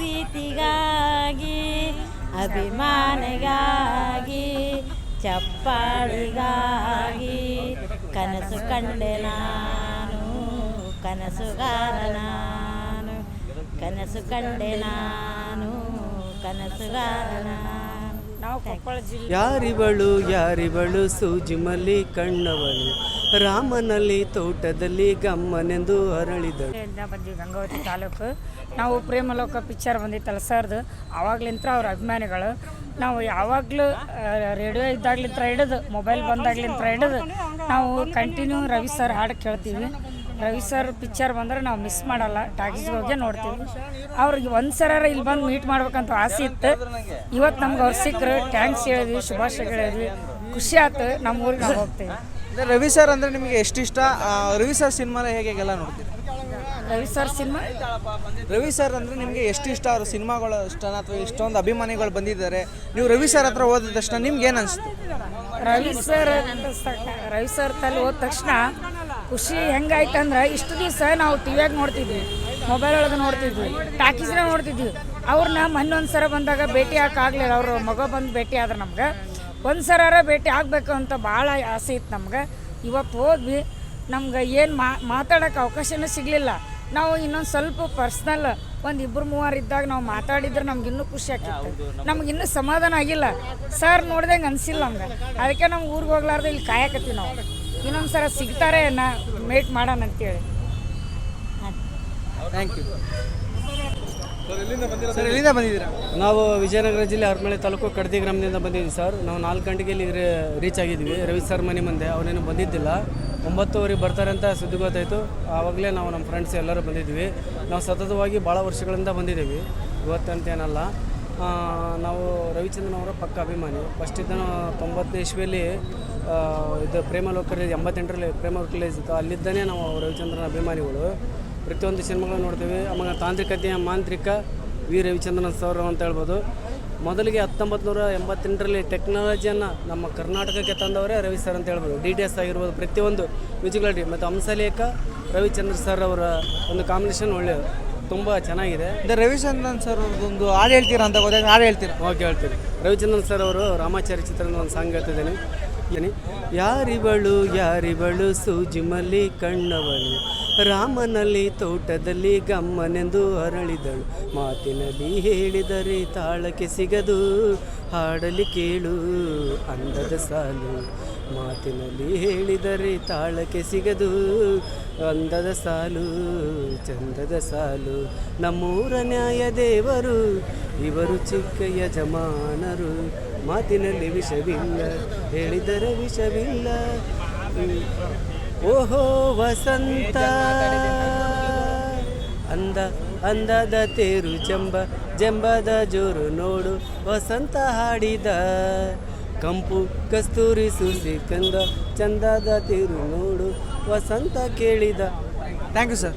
ಪ್ರೀತಿಗಾಗಿ ಅಭಿಮಾನಿಗಾಗಿ ಚಪ್ಪಾಳಿಗಾಗಿ ಕನಸು ಕಂಡೆ ನಾನು ಕನಸುಗಾರ ನಾನು ಕನಸು ಕಂಡೆ ನಾನು ಕನಸುಗಾರ ನಾವು ಕೊಪ್ಪಳ ಜಿಲ್ಲೆ ಯಾರಿವಳು ಯಾರಿವಳು ಸೂಜಿ ಮಲ್ಲಿ ಕಣ್ಣವಳು. ರಾಮನಲ್ಲಿ ತೋಟದಲ್ಲಿ ಗಮ್ಮನೆಂದು ಅರಳಿದಳು. ಇಂದ ಬಂದ್ವಿ ಗಂಗಾವತಿ ತಾಲೂಕು. ನಾವು ಪ್ರೇಮಲೋಕ ಪಿಕ್ಚರ್ ಬಂದಿತ್ತಲ್ಲ ಸರ್ದು. ಆವಾಗ್ಲಿಂತ್ರ ಅವ್ರ ಅಭಿಮಾನಿಗಳು. ನಾವು ಯಾವಾಗಲೂ ರೇಡಿಯೋ ಇದ್ದಾಗ್ಲಿಂತ್ರ ಹಿಡಿದು ಮೊಬೈಲ್ ಬಂದಾಗ್ಲಿಂತ್ರ ಹಿಡಿದು ನಾವು ಕಂಟಿನ್ಯೂ ರವಿ ಸರ್ ಹಾಡು ಕೇಳ್ತೀವಿ. ರವಿ ಸರ್ ಪಿಕ್ಚರ್ ಬಂದರೆ ನಾವು ಮಿಸ್ ಮಾಡಲ್ಲ ಟಾಕೀಸ್ಗೆ ಹೋಗಿ ನೋಡ್ತೀವಿ. ಅವ್ರಿಗೆ ಒಂದು ಸರ ಇಲ್ಲಿ ಬಂದು ಮೀಟ್ ಮಾಡ್ಬೇಕಂತ ಆಸೆ ಇತ್ತು. ಇವತ್ತು ನಮ್ಗೆ ಅವ್ರು ಸಿಕ್ಕರು. ಟ್ಯಾಂಕ್ಸ್ ಹೇಳಿದ್ವಿ ಶುಭಾಶಯ ಹೇಳಿದ್ವಿ. ಖುಷಿ ಆಯ್ತು ನಮ್ಮ ಊರಿಗೆ ನಾವು ಹೋಗ್ತೀವಿ. ರವಿ ಸರ್ ಅಂದರೆ ನಿಮಗೆ ಎಷ್ಟು ಇಷ್ಟ? ರವಿ ಸರ್ ಸಿನಿಮಾ ಹೇಗೆ ಹೇಗೆಲ್ಲ ನೋಡ್ತೀವಿ Ravi sir cinema? Ravi sir ಅಂದರೆ ನಿಮಗೆ ಎಷ್ಟು ಇಷ್ಟ? ಅವ್ರ ಸಿನಿಮಾಗಳು ಇಷ್ಟ ಅಥವಾ ಇಷ್ಟೊಂದು ಅಭಿಮಾನಿಗಳು ಬಂದಿದ್ದಾರೆ? ನೀವು ರವಿ ಸರ್ ಹತ್ರ ಹೋದ ತಕ್ಷಣ ನಿಮ್ಗೆ ಏನು ಅನಿಸ್ತು? ರವಿ ಸರ್ ರವಿ ಸರ್ ತಲೆ ಹೋದ ತಕ್ಷಣ ಖುಷಿ ಹೆಂಗಾಯ್ತಂದ್ರೆ ಇಷ್ಟು ದಿವಸ ನಾವು ಟಿವಿಯಾಗ ನೋಡ್ತಿದ್ವಿ ಮೊಬೈಲ್ ಒಳಗೆ ನೋಡ್ತಿದ್ವಿ ಟಾಕೀಸ್ನ ನೋಡ್ತಿದ್ವಿ. ಅವ್ರನ್ನ ಮೊನ್ನೊಂದು ಸರ ಬಂದಾಗ ಭೇಟಿ ಆಗಲಿಲ್ಲ ಅವರು ಮಗ ಬಂದು ಭೇಟಿ ಆದ್ರೆ ನಮ್ಗೆ. ಒಂದು ಸರಾರ ಭೇಟಿ ಆಗಬೇಕು ಅಂತ ಭಾಳ ಆಸೆ ಇತ್ತು ನಮ್ಗೆ. ಇವತ್ತು ಹೋದ್ವಿ, ನಮ್ಗೆ ಏನು ಮಾತಾಡೋಕೆ ಅವಕಾಶನೂ ಸಿಗಲಿಲ್ಲ. ನಾವು ಇನ್ನೊಂದು ಸ್ವಲ್ಪ ಪರ್ಸ್ನಲ್ ಒಂದು ಇಬ್ಬರು ಮೂವರು ಇದ್ದಾಗ ನಾವು ಮಾತಾಡಿದ್ರೆ ನಮ್ಗೆ ಇನ್ನೂ ಖುಷಿ ಆಗ್ತಿತ್ತು ನಮ್ಗೆ ಇನ್ನೂ ಸಮಾಧಾನ ಆಗಿಲ್ಲ. ಸರ್ ನೋಡ್ದಂಗೆ ಅನಿಸಿಲ್ಲ ನಮ್ಗೆ. ಅದಕ್ಕೆ ನಮ್ಗೆ ಊರಿಗೆ ಹೋಗ್ಲಾರ್ದೆ ಇಲ್ಲಿ ಕಾಯಕತ್ತೀವಿ ನಾವು. ಇನ್ನೊಂದು ಸಲ ಸಿಗ್ತಾರೆ ನಾ ಮೇಟ್ ಮಾಡೋಣ ಅಂತೇಳಿ. ಥ್ಯಾಂಕ್ ಯು ಸರ್ ಎಲ್ಲಿಂದ ಬಂದಿದ್ದೀರಾ? ನಾವು ವಿಜಯನಗರ ಜಿಲ್ಲೆ ಹರಮಳೆ ತಾಲೂಕು ಕಡದಿ ಗ್ರಾಮದಿಂದ ಬಂದಿದ್ದೀವಿ ಸರ್. ನಾವು ನಾಲ್ಕು ಗಂಟೆಗೆ ಇಲ್ಲಿ ರೀಚ್ ಆಗಿದ್ವಿ ರವಿ ಸರ್ ಮನೆ ಮುಂದೆ. ಅವನೇನು ಬಂದಿದ್ದಿಲ್ಲ. ಒಂಬತ್ತುವರೆಗೆ ಬರ್ತಾರೆ ಅಂತ ಸುದ್ದಿ ಗೊತ್ತಾಯಿತು ಆವಾಗಲೇ ನಾವು ನಮ್ಮ ಫ್ರೆಂಡ್ಸ್ ಎಲ್ಲರೂ ಬಂದಿದ್ವಿ ನಾವು ಸತತವಾಗಿ ಭಾಳ ವರ್ಷಗಳಿಂದ ಬಂದಿದ್ದೀವಿ. ಇವತ್ತಂತೇನಲ್ಲ. ನಾವು ರವಿಚಂದ್ರನ್ ಅವರ ಪಕ್ಕ ಅಭಿಮಾನಿ. ಫಸ್ಟ್ ಇದ್ದನು ತೊಂಬತ್ತನೇ ಇಸ್ವಿಯಲ್ಲಿ ಇದು ಪ್ರೇಮ ಲೋಕರಿ ಎಂಬತ್ತೆಂಟರಲ್ಲಿ ಪ್ರೇಮ ರಿಲೀಸ್ ಇತ್ತು ಅಲ್ಲಿದ್ದಾನೆ ನಾವು ರವಿಚಂದ್ರನ ಅಭಿಮಾನಿಗಳು. ಪ್ರತಿಯೊಂದು ಸಿನಿಮಾಗಳು ನೋಡ್ತೀವಿ. ಆಮೇಲೆ ತಾಂತ್ರಿಕತೆಯ ಮಾಂತ್ರಿಕ ವಿ ರವಿಚಂದ್ರನ್ ಸರ್ ಅಂತ ಹೇಳ್ಬೋದು. ಮೊದಲಿಗೆ ಹತ್ತೊಂಬತ್ತು ನೂರ ಎಂಬತ್ತೆಂಟರಲ್ಲಿ ಟೆಕ್ನಾಲಜಿಯನ್ನು ನಮ್ಮ ಕರ್ನಾಟಕಕ್ಕೆ ತಂದವರೇ ರವಿ ಸರ್ ಅಂತ ಹೇಳ್ಬೋದು. ಡಿ ಡಿ ಎಸ್ ಆಗಿರ್ಬೋದು, ಪ್ರತಿಯೊಂದು ಮ್ಯೂಸಿಕಲ್ ಮತ್ತು ಹಂಸಲೇಖ ರವಿಚಂದ್ರ ಸರ್ ಅವರ ಒಂದು ಕಾಂಬಿನೇಷನ್ ಒಳ್ಳೆಯದು. ತುಂಬ ಚೆನ್ನಾಗಿದೆ. ಅಂದರೆ ರವಿಚಂದ್ರನ್ ಸರ್ ಅವ್ರದ್ದೊಂದು ಹಾಡು ಹೇಳ್ತೀರಾ ಅಂತ ಗೊತ್ತಾಗ ಹಾಡು ಹೇಳ್ತೀರಾ? ಓಕೆ ಹೇಳ್ತೀನಿ. ರವಿಚಂದ್ರನ್ ಸರ್ ಅವರು ರಾಮಾಚಾರಿ ಚಿತ್ರದ ಒಂದು ಸಾಂಗ್ ಹೇಳ್ತಿದ್ದೇನೆ. ಏನಿ ಯಾರಿವಳು ಯಾರಿವಳು ಸೂಜಿಮಲ್ಲಿ ಕಣ್ಣವಳು ರಾಮನಲ್ಲಿ ತೋಟದಲ್ಲಿ ಗಮ್ಮನೆಂದು ಅರಳಿದಳು. ಮಾತಿನಲ್ಲಿ ಹೇಳಿದರೆ ತಾಳಕ್ಕೆ ಸಿಗದು ಹಾಡಲಿ ಕೇಳು ಅಂದದ ಸಾಲು. ಮಾತಿನಲ್ಲಿ ಹೇಳಿದರೆ ತಾಳಕ್ಕೆ ಸಿಗದು. ಅಂದದ ಸಾಲು, ಚಂದದ ಸಾಲು, ನಮ್ಮೂರ ನ್ಯಾಯ ದೇವರು, ಇವರು ಚಿಕ್ಕ ಯಜಮಾನರು. ಮಾತಿನಲ್ಲಿ ವಿಷವಿಲ್ಲ, ಹೇಳಿದರೆ ವಿಷವಿಲ್ಲ. ಓಹೋ ವಸಂತ, ಅಂದ, ಅಂದದ ತೇರು ಜಂಬ ಜಂಬದ ಜೋರು ನೋಡು, ವಸಂತ ಹಾಡಿದ. ಕಂಪು ಕಸ್ತೂರಿ ಸೂಸಿ ಕಂದ ಚಂದದ ತಿರು ನೋಡು ವಸಂತ ಕೇಳಿದ. Thank you sir